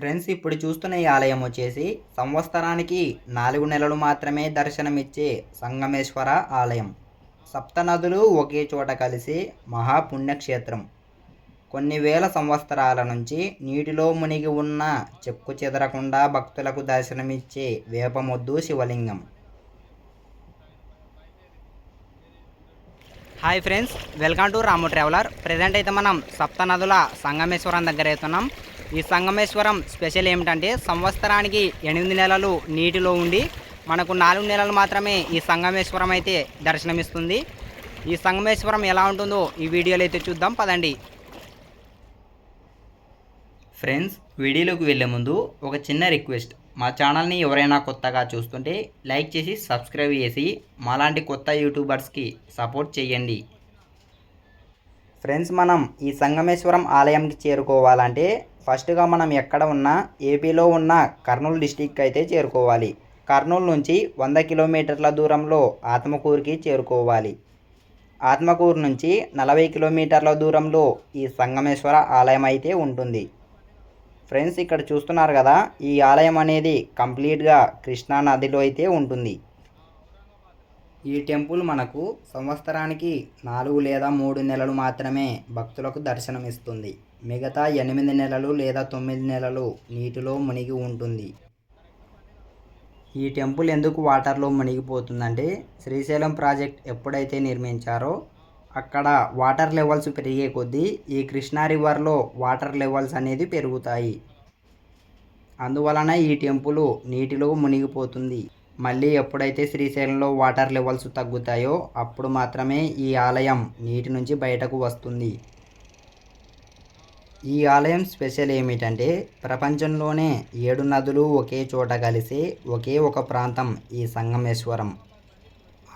Friends ఇప్పుడు చూస్తున్న ఈ ఆలయం వచ్చేసి సంవత్సరానికి నాలుగు నెలలు మాత్రమే దర్శనమిచ్చే సంగమేశ్వర ఆలయం. సప్తనదులు ఒకే చోట కలిసి మహాపుణ్యక్షేత్రం. కొన్ని వేల సంవత్సరాల నుంచి నీటిలో మునిగి ఉన్న చెక్కు చెదరకుండా భక్తులకు దర్శనమిచ్చే వేపమొద్దు శివలింగం. Hi friends welcome to Ramu traveller. Present అయితే మనం సప్తనదుల సంగమేశ్వరం దగ్గర అవుతున్నాం ఈ సంగమేశ్వరం స్పెషల్ ఏమిటంటే సంవత్సరానికి ఎనిమిది నెలలు నీటిలో ఉండి మనకు నాలుగు నెలలు మాత్రమే ఈ సంగమేశ్వరం అయితే దర్శనమిస్తుంది. ఈ సంగమేశ్వరం ఎలా ఉంటుందో ఈ వీడియోలో అయితే చూద్దాం పదండి. ఫ్రెండ్స్ వీడియోలోకి వెళ్ళే ముందు ఒక చిన్న రిక్వెస్ట్. మా ఛానల్ని ఎవరైనా కొత్తగా చూస్తుంటే లైక్ చేసి సబ్స్క్రైబ్ చేసి మాలాంటి కొత్త యూట్యూబర్స్కి సపోర్ట్ చేయండి. ఫ్రెండ్స్ మనం ఈ సంగమేశ్వరం ఆలయంకి చేరుకోవాలంటే ఫస్ట్గా మనం ఎక్కడ ఉన్నా ఏపీలో ఉన్న కర్నూలు డిస్టిక్ అయితే చేరుకోవాలి. కర్నూలు నుంచి వంద కిలోమీటర్ల దూరంలో ఆత్మకూరుకి చేరుకోవాలి. ఆత్మకూరు నుంచి నలభై కిలోమీటర్ల దూరంలో ఈ సంగమేశ్వర ఆలయం అయితే ఉంటుంది. ఫ్రెండ్స్ ఇక్కడ చూస్తున్నారు కదా ఈ ఆలయం అనేది కంప్లీట్గా కృష్ణా నదిలో అయితే ఉంటుంది. ఈ టెంపుల్ మనకు సంవత్సరానికి నాలుగు లేదా మూడు నెలలు మాత్రమే భక్తులకు దర్శనమిస్తుంది. మిగతా ఎనిమిది నెలలు లేదా తొమ్మిది నెలలు నీటిలో మునిగి ఉంటుంది. ఈ టెంపుల్ ఎందుకు వాటర్లో మునిగిపోతుందంటే శ్రీశైలం ప్రాజెక్ట్ ఎప్పుడైతే నిర్మించారో అక్కడ వాటర్ లెవెల్స్ పెరిగే కొద్దీ ఈ కృష్ణా రివర్లో వాటర్ లెవెల్స్ అనేది పెరుగుతాయి. అందువలన ఈ టెంపుల్ నీటిలో మునిగిపోతుంది. మళ్ళీ ఎప్పుడైతే శ్రీశైలంలో వాటర్ లెవెల్స్ తగ్గుతాయో అప్పుడు మాత్రమే ఈ ఆలయం నీటి నుంచి బయటకు వస్తుంది. ఈ ఆలయం స్పెషల్ ఏమిటంటే ప్రపంచంలోనే ఏడు నదులు ఒకే చోట కలిసి ఒకే ఒక ప్రాంతం ఈ సంగమేశ్వరం.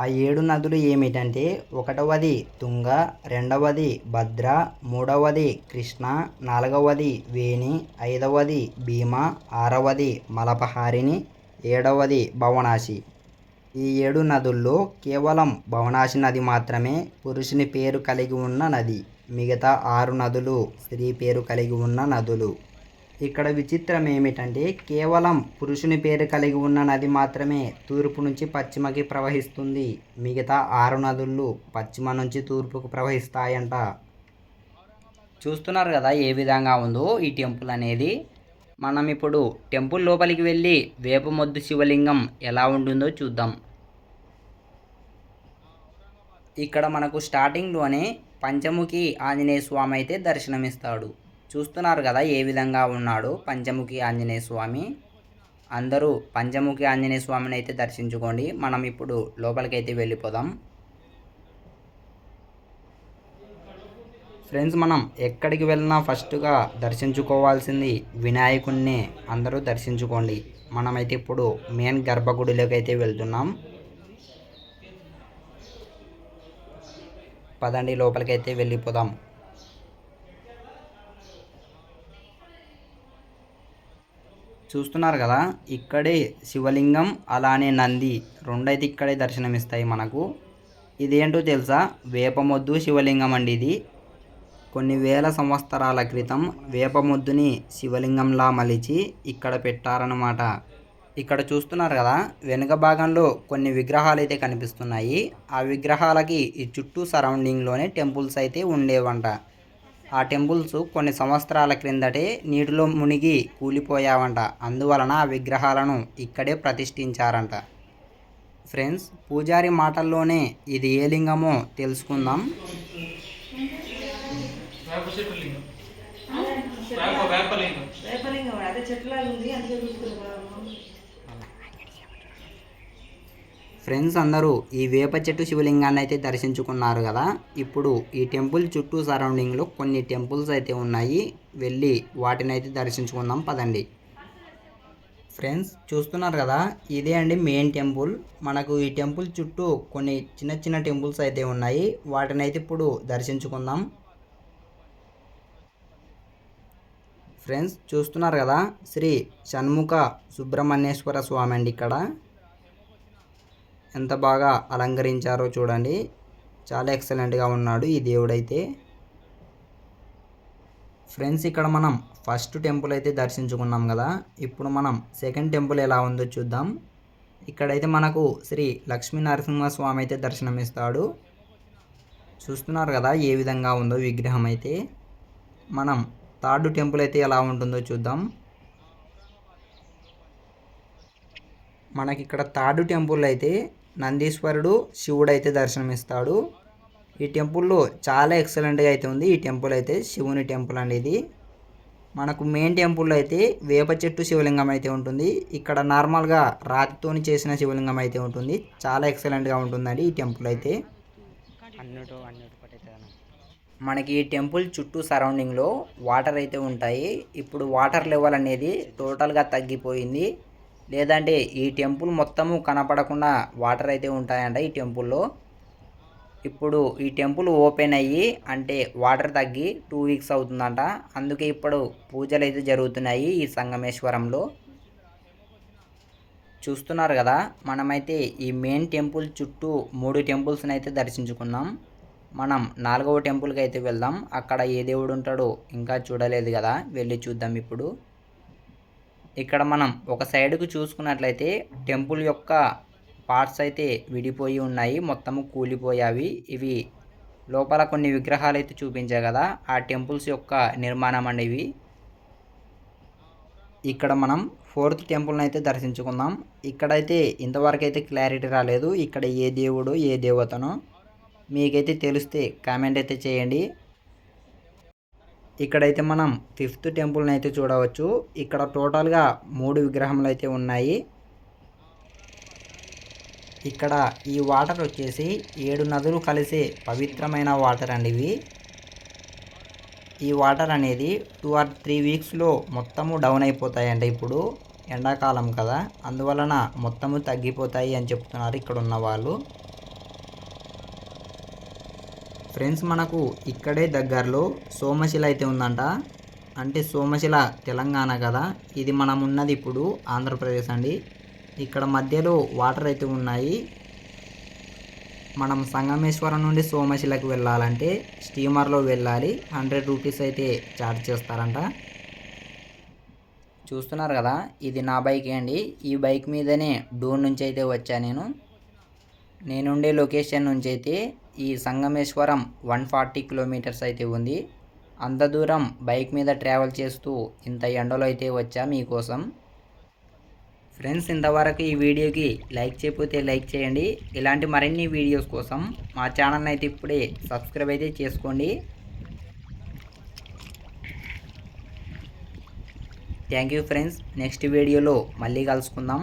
ఆ ఏడు నదులు ఏమిటంటే ఒకటవది తుంగ రెండవది భద్ర మూడవది కృష్ణ నాలుగవది వేణి ఐదవది భీమా ఆరవది మలపహారిణి ఏడవది భవనాశి. ఈ ఏడు నదుల్లో కేవలం భవనాశి నది మాత్రమే పురుషుని పేరు కలిగి ఉన్న నది. మిగతా ఆరు నదులు స్త్రీ పేరు కలిగి ఉన్న నదులు. ఇక్కడ విచిత్రం ఏమిటంటే కేవలం పురుషుని పేరు కలిగి ఉన్న నది మాత్రమే తూర్పు నుంచి పశ్చిమకి ప్రవహిస్తుంది. మిగతా ఆరు నదులు పశ్చిమ నుంచి తూర్పుకు ప్రవహిస్తాయంట. చూస్తున్నారు కదా ఏ విధంగా ఉందో ఈ టెంపుల్ అనేది. మనం ఇప్పుడు టెంపుల్ లోపలికి వెళ్ళి వేపమొద్దు శివలింగం ఎలా ఉంటుందో చూద్దాం. ఇక్కడ మనకు స్టార్టింగ్లోనే పంచముఖి ఆంజనేయ స్వామి అయితే దర్శనమిస్తాడు. చూస్తున్నారు కదా ఏ విధంగా ఉన్నాడు పంచముఖి ఆంజనేయ స్వామి. అందరూ పంచముఖి ఆంజనేయ స్వామిని అయితే దర్శించుకోండి. మనం ఇప్పుడు లోపలికైతే వెళ్ళిపోదాం. ఫ్రెండ్స్ మనం ఎక్కడికి వెళ్ళినా ఫస్ట్గా దర్శించుకోవాల్సింది వినాయకుడిని అందరూ దర్శించుకోండి. మనమైతే ఇప్పుడు మెయిన్ గర్భగుడిలోకి అయితే వెళ్తున్నాం. పదండి లోపలికైతే వెళ్ళిపోదాం. చూస్తున్నారు కదా ఇక్కడే శివలింగం అలానే నంది రెండైతే ఇక్కడే దర్శనమిస్తాయి మనకు. ఇదేంటో తెలుసా? వేపమొద్దు శివలింగం అండి ఇది. కొన్ని వేల సంవత్సరాల క్రితం వేపమొద్దుని శివలింగంలా మలిచి ఇక్కడ పెట్టారన్నమాట. ఇక్కడ చూస్తున్నారు కదా వెనుక భాగంలో కొన్ని విగ్రహాలు అయితే కనిపిస్తున్నాయి. ఆ విగ్రహాలకి ఈ చుట్టూ సరౌండింగ్లోనే టెంపుల్స్ అయితే ఉండేవంట. ఆ టెంపుల్స్ కొన్ని సంవత్సరాల క్రిందటే నీటిలో మునిగి కూలిపోయావంట. అందువలన ఆ విగ్రహాలను ఇక్కడే ప్రతిష్ఠించారంట. ఫ్రెండ్స్ పూజారి మాటల్లోనే ఇది ఏ లింగమో తెలుసుకుందాం వేప చెట్టు లింగం వేప వేపలింగం ఉంది అందుకే ఫ్రెండ్స్ అందరూ ఈ వేప చెట్టు శివలింగాన్ని అయితే దర్శించుకున్నారు కదా. ఇప్పుడు ఈ టెంపుల్ చుట్టూ సరౌండింగ్లో కొన్ని టెంపుల్స్ అయితే ఉన్నాయి. వెళ్ళి వాటిని అయితే దర్శించుకుందాం పదండి. ఫ్రెండ్స్ చూస్తున్నారు కదా ఇదే అండి మెయిన్ టెంపుల్. మనకు ఈ టెంపుల్ చుట్టూ కొన్ని చిన్న చిన్న టెంపుల్స్ అయితే ఉన్నాయి. వాటిని అయితే ఇప్పుడు దర్శించుకుందాం. ఫ్రెండ్స్ చూస్తున్నారు కదా? శ్రీ షణ్ముఖ సుబ్రహ్మణ్యేశ్వర స్వామి అండి ఇక్కడ. ఎంత బాగా అలంకరించారో చూడండి. చాలా ఎక్సలెంట్గా ఉన్నాడు ఈ దేవుడైతే. ఫ్రెండ్స్ ఇక్కడ మనం ఫస్ట్ టెంపుల్ అయితే దర్శించుకున్నాం కదా? ఇప్పుడు మనం సెకండ్ టెంపుల్ ఎలా ఉందో చూద్దాం. ఇక్కడైతే మనకు శ్రీ లక్ష్మీ నరసింహస్వామి అయితే దర్శనమిస్తాడు. చూస్తున్నారు కదా ఏ విధంగా ఉందో విగ్రహం అయితే. మనం థర్డ్ టెంపుల్ అయితే ఎలా ఉంటుందో చూద్దాం. మనకి ఇక్కడ థర్డ్ టెంపుల్ అయితే నందీశ్వరుడు శివుడు అయితే దర్శనమిస్తాడు. ఈ టెంపుల్లో చాలా ఎక్సలెంట్గా అయితే ఉంది. ఈ టెంపుల్ అయితే శివుని టెంపుల్ అండి ఇది. మనకు మెయిన్ టెంపుల్లో అయితే వేప చెట్టు శివలింగం అయితే ఉంటుంది. ఇక్కడ నార్మల్గా రాతితోని చేసిన శివలింగం అయితే ఉంటుంది. చాలా ఎక్సలెంట్గా ఉంటుందండి ఈ టెంపుల్ అయితే. మనకి ఈ టెంపుల్ చుట్టూ సరౌండింగ్లో వాటర్ అయితే ఉంటాయి. ఇప్పుడు వాటర్ లెవెల్ అనేది టోటల్గా తగ్గిపోయింది. లేదంటే ఈ టెంపుల్ మొత్తము కనపడకుండా వాటర్ అయితే ఉంటాయంట ఈ టెంపుల్లో. ఇప్పుడు ఈ టెంపుల్ ఓపెన్ అయ్యి అంటే వాటర్ తగ్గి టూ వీక్స్ అవుతుందంట. అందుకే ఇప్పుడు పూజలు అయితే జరుగుతున్నాయి ఈ సంగమేశ్వరంలో. చూస్తున్నారు కదా మనమైతే ఈ మెయిన్ టెంపుల్ చుట్టూ మూడు టెంపుల్స్ని అయితే దర్శించుకున్నాం. మనం నాలుగవ టెంపుల్కి అయితే వెళ్దాం. అక్కడ ఏ దేవుడు ఉంటాడో ఇంకా చూడలేదు కదా. వెళ్ళి చూద్దాం ఇప్పుడు. ఇక్కడ మనం ఒక సైడ్కు చూసుకున్నట్లయితే టెంపుల్ యొక్క పార్ట్స్ అయితే విడిపోయి ఉన్నాయి. మొత్తము కూలిపోయావి. ఇవి లోపల కొన్ని విగ్రహాలు అయితే చూపించాయి కదా. ఆ టెంపుల్స్ యొక్క నిర్మాణం అండి ఇవి ఇక్కడ మనం ఫోర్త్ టెంపుల్ని అయితే దర్శించుకుందాం. ఇక్కడైతే ఇంతవరకు అయితే క్లారిటీ రాలేదు. ఇక్కడ ఏ దేవుడు ఏ దేవతను. మీకైతే తెలిస్తే కామెంట్ అయితే చేయండి. ఇక్కడైతే మనం ఫిఫ్త్ టెంపుల్ని అయితే చూడవచ్చు. ఇక్కడ టోటల్గా మూడు విగ్రహములు అయితే ఉన్నాయి. ఇక్కడ ఈ వాటర్ వచ్చేసి ఏడు నదులు కలిసే పవిత్రమైన వాటర్ అండి ఇవి. ఈ వాటర్ అనేది టూ ఆర్ త్రీ వీక్స్లో మొత్తము డౌన్ అయిపోతాయండి ఇప్పుడు. ఎండాకాలం కదా. అందువలన మొత్తము తగ్గిపోతాయి అని చెప్తున్నారు ఇక్కడ ఉన్న వాళ్ళు. ఫ్రెండ్స్ మనకు ఇక్కడే దగ్గరలో సోమశిల అయితే ఉందంట. అంటే సోమశిల తెలంగాణ కదా. ఇది మనం ఉన్నది ఇప్పుడు ఆంధ్రప్రదేశ్ అండి. ఇక్కడ మధ్యలో వాటర్ అయితే ఉన్నాయి. మనం సంగమేశ్వరం నుండి సోమశిలకు వెళ్ళాలంటే స్టీమర్లో వెళ్ళాలి. హండ్రెడ్ రూపీస్ అయితే ఛార్జ్ చేస్తారంట. చూస్తున్నారు కదా ఇది నా బైక్ అండి. ఈ బైక్ మీదనే డూన్ నుంచి అయితే వచ్చా నేను. నేనుండే లొకేషన్ నుంచి అయితే ఈ సంగమేశ్వరం వన్ ఫార్టీ కిలోమీటర్స్ అయితే ఉంది. అంత దూరం బైక్ మీద ట్రావెల్ చేస్తూ ఇంత ఎండలో అయితే వచ్చా మీకోసం. ఫ్రెండ్స్ ఇంతవరకు ఈ వీడియోకి లైక్ చేయకపోతే లైక్ చేయండి. ఇలాంటి మరిన్ని వీడియోస్ కోసం మా ఛానల్ని అయితే ఇప్పుడే సబ్స్క్రైబ్ అయితే చేసుకోండి. Thank you friends. నెక్స్ట్ వీడియోలో మళ్ళీ కలుసుకుందాం.